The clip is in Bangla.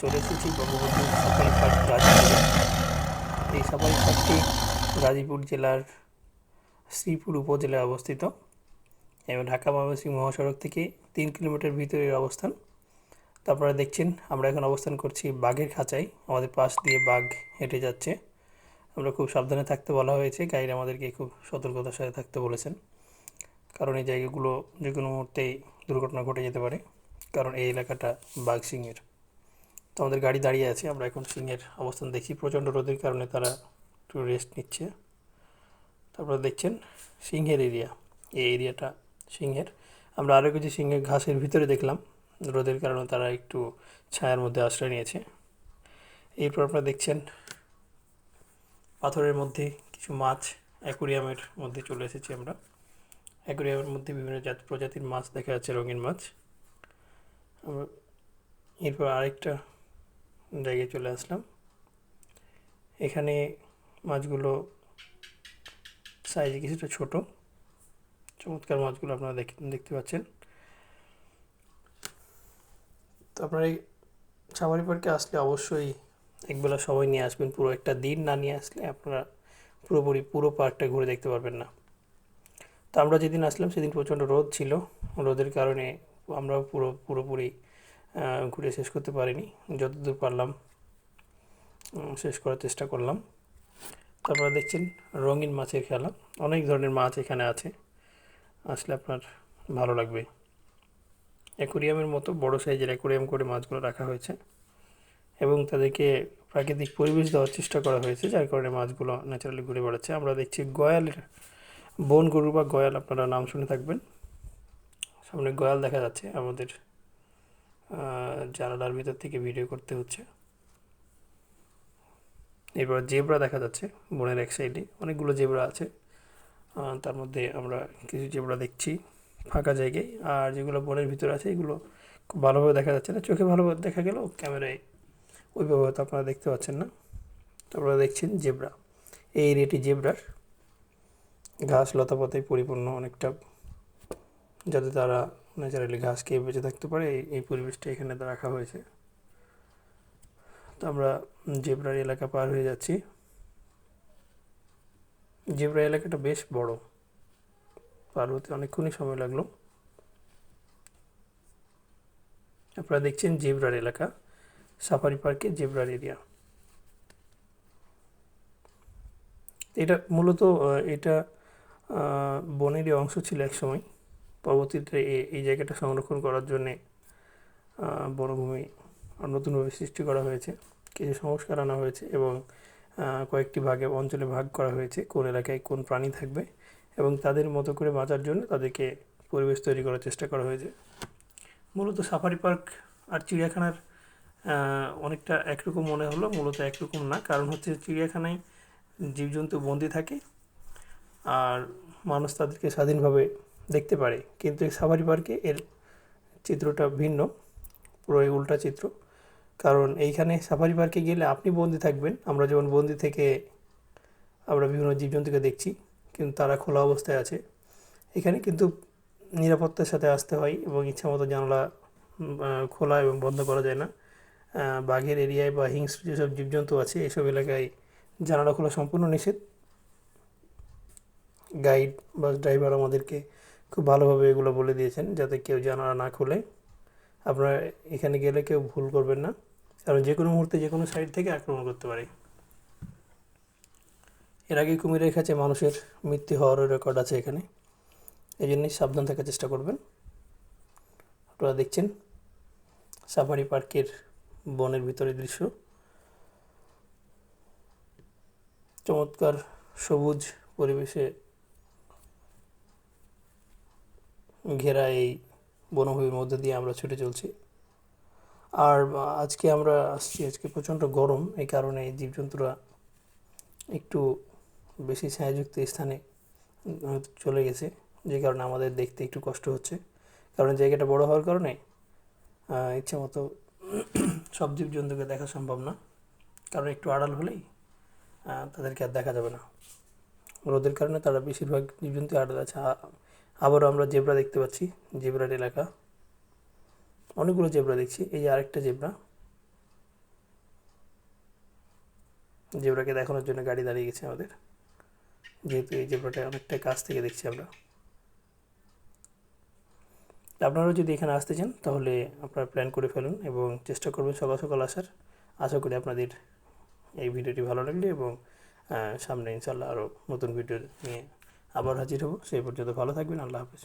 চলে এসেছি বঙ্গবন্ধু সাফারি পার্ক গাজীপুরে এই সাফারি পার্কটি গাজীপুর জেলার শ্রীপুর উপজেলায় অবস্থিত, এবং ঢাকা ময়মনসিংহ মহাসড়ক থেকে তিন কিলোমিটার ভিতরে অবস্থান তো আপনারা দেখছেন আমরা এখন অবস্থান করছি বাঘের খাঁচায়। আমাদের পাশ দিয়ে বাঘ হেঁটে যাচ্ছে আমরা খুব সাবধানে থাকতে বলা হয়েছে গাইড আমাদেরকে খুব সতর্কতার সাথে থাকতে বলেছেন কারণ এই জায়গাগুলো যে কোনো মুহূর্তেই দুর্ঘটনা ঘটে যেতে পারে। কারণ এই এলাকাটা বাঘ সিংয়ের। তো আমাদের গাড়ি দাঁড়িয়ে আছে, আমরা এখন সিংয়ের অবস্থান দেখছি। প্রচণ্ড রোদের কারণে তারা একটু রেস্ট নিচ্ছে। তারপরে দেখছেন সিংহের এরিয়া এই এরিয়াটা সিংহের। আমরা আরও কিছু সিংহের ঘাসের ভিতরে দেখলাম। রোদের কারণে তারা একটু ছায়ার মধ্যে আশ্রয় নিয়েছে। এরপর আপনারা দেখছেন পাথরের মধ্যে কিছু মাছ অ্যাকুরিয়ামের মধ্যে চলে এসেছি আমরা। অ্যাকুরিয়ামের মধ্যে বিভিন্ন জাত প্রজাতির মাছ দেখা যাচ্ছে, রঙিন মাছ। এরপর আরেকটা জায়গায় চলে আসলাম। এখানে মাছগুলো সাইজে কিছুটা ছোট। চমৎকার মাছগুলো আপনারা দেখ, দেখতে পাচ্ছেন। তো আপনারা এই সাফারি পার্কে আসলে অবশ্যই একবেলা সবাই নিয়ে আসবেন। পুরো একটা দিন না নিয়ে আসলে আপনারা পুরোপুরি পুরো পার্কটা ঘুরে দেখতে পারবেন না। তো আমরা যেদিন আসলাম সেদিন প্রচণ্ড রোদ ছিল। রোদের কারণে আমরাও পুরো, পুরোপুরি ঘুরে শেষ করতে পারিনি। যতদূর পারলাম শেষ করার চেষ্টা করলাম। তারপরে দেখছেন রঙিন মাছের খেলা। অনেক ধরনের মাছ এখানে আছে। আসলে আপনার ভালো লাগবে। অ্যাকোরিয়ামের মতো বড় সাইজের অ্যাকোরিয়াম করে মাছগুলো রাখা হয়েছে এবং তাদেরকে প্রাকৃতিক পরিবেশ দেওয়ার চেষ্টা করা হয়েছে, যার কারণে মাছগুলো ন্যাচারালি ঘুরে বেড়াচ্ছে। আমরা দেখছি গয়ালের বন গরু বা গয়াল, আপনারা নাম শুনে থাকবেন। সামনে গয়াল দেখা যাচ্ছে, আমাদের জানালার ভিতর থেকে ভিডিও করতে হচ্ছে। এরপর জেব্রা দেখা যাচ্ছে, বনের এক সাইডে অনেকগুলো জেব্রা আছে। তার মধ্যে আমরা কিছু জেব্রা দেখছি ফাঁকা জায়গায়। আর যেগুলো বনের ভিতরে আছে, এগুলো খুব ভালোভাবে দেখা যাচ্ছে না। চোখে ভালোভাবে দেখা গেলেও ক্যামেরায় ওইভাবে হয়তো আপনারা দেখতে পাচ্ছেন না। আপনারা দেখছেন জেব্রা। এই এরিয়াটি জেব্রার ঘাস লতাপাতায় পরিপূর্ণ অনেকটা যাতে তারা ন্যাচারালি ঘাস খেয়ে বেঁচে থাকতে পারে, এই- পরিবেশটা এখানে রাখা হয়েছে। তো আমরা জেব্রার এলাকা পার হয়ে যাচ্ছি। জেব্রা এলাকাটা বেশ বড়। পার হতে অনেকক্ষণই সময় লাগল। আপনারা দেখছেন জেব্রার এলাকা, সাফারি পার্কে জেব্রার এরিয়া। এটা মূলত এটা বনেরই অংশ ছিল এক সময় পরবর্তীতে এই জায়গাটা সংরক্ষণ করার জন্যে বনভূমি নতুনভাবে সৃষ্টি করা হয়েছে। কিছু সংস্কার আনা হয়েছে এবং কয়েকটি ভাগে অঞ্চলে ভাগ করা হয়েছে, কোন এলাকায় কোন প্রাণী থাকবে এবং তাদের মতো করে বাঁচার জন্য তাদেরকে পরিবেশ তৈরি করার চেষ্টা করা হয়েছে। মূলত সাফারি পার্ক আর চিড়িয়াখানার অনেকটা একরকম মনে হলো, মূলত একরকম না। কারণ হচ্ছে চিড়িয়াখানায় জীবজন্তু বন্দি থাকে, আর মানুষ তাদেরকে স্বাধীনভাবে দেখতে পারে। কিন্তু এই সাফারি পার্কে এর চিত্রটা ভিন্ন পুরো এই উল্টা চিত্র। কারণ এইখানে সাফারি পার্কে গেলে আপনি বন্দি থাকবেন। আমরা যেমন বন্দি থেকে আমরা বিভিন্ন জীবজন্তুকে দেখছি কিন্তু তারা খোলা অবস্থায় আছে। এখানে কিন্তু নিরাপত্তার সাথে আসতে হয় এবং ইচ্ছামতো জানালা উম, আহ, খোলা এবং বন্ধ করা যায় না। বাঘের এরিয়ায় বা হিংস্র যেসব জীবজন্তু আছে এসব এলাকায় জানালা খোলা সম্পূর্ণ নিষেধ। গাইড বাস ড্রাইভার আমাদেরকে খুব ভালোভাবে এগুলো বলে দিয়েছেন যাতে কেউ জানালা না খোলে। আপনারা এখানে গেলে কেউ ভুল করবেন না। কারণ যে কোনো মুহূর্তে যে কোনো সাইড থেকে আক্রমণ করতে পারে। এর আগে কুমিরের কাছে মানুষের মৃত্যু হওয়ারও রেকর্ড আছে এখানে। এই জন্যই সাবধান থাকার চেষ্টা করবেন। আপনারা দেখছেন সাফারি পার্কের বনের ভিতরের দৃশ্য। চমৎকার সবুজ পরিবেশে ঘেরা এই বনভূমির মধ্যে দিয়ে আমরা ছুটে চলছি। আর আজকে আমরা আসছি, আজকে প্রচণ্ড গরম, এই কারণে জীবজন্তুরা একটু বেশি ছায়াযুক্ত স্থানে চলে গেছে, যে কারণে আমাদের দেখতে একটু কষ্ট হচ্ছে। কারণ জায়গাটা বড় হওয়ার কারণে ইচ্ছে মতো সব জীবজন্তুকে দেখা সম্ভব না। কারণ একটু আড়াল হলেই তাদেরকে আর দেখা যাবে না। রোদের কারণে তারা বেশিরভাগ জীবজন্তু আড়াল আছে। আবারও আমরা জেব্রা দেখতে পাচ্ছি, জেব্রার এলাকা। অনেকগুলো জেব্রা দেখছি, এই যে আরেকটা জেব্রা। জেব্রাকে দেখানোর জন্য গাড়ি দাঁড়িয়ে গেছে আমাদের। যেহেতু এই জেব্রাটা অনেকটা কাছ থেকে দেখছি আমরা। আপনারাও যদি এখানে আসতে চান, তাহলে আপনারা প্ল্যান করে ফেলুন এবং চেষ্টা করবেন সকাল সকাল আসার। আশা করি আপনাদের এই ভিডিওটি ভালো লাগবে এবং সামনে ইনশাল্লাহ আরও নতুন ভিডিও নিয়ে আবার হাজির হব সেই পর্যন্ত ভালো থাকবেন আল্লাহ হাফিজ।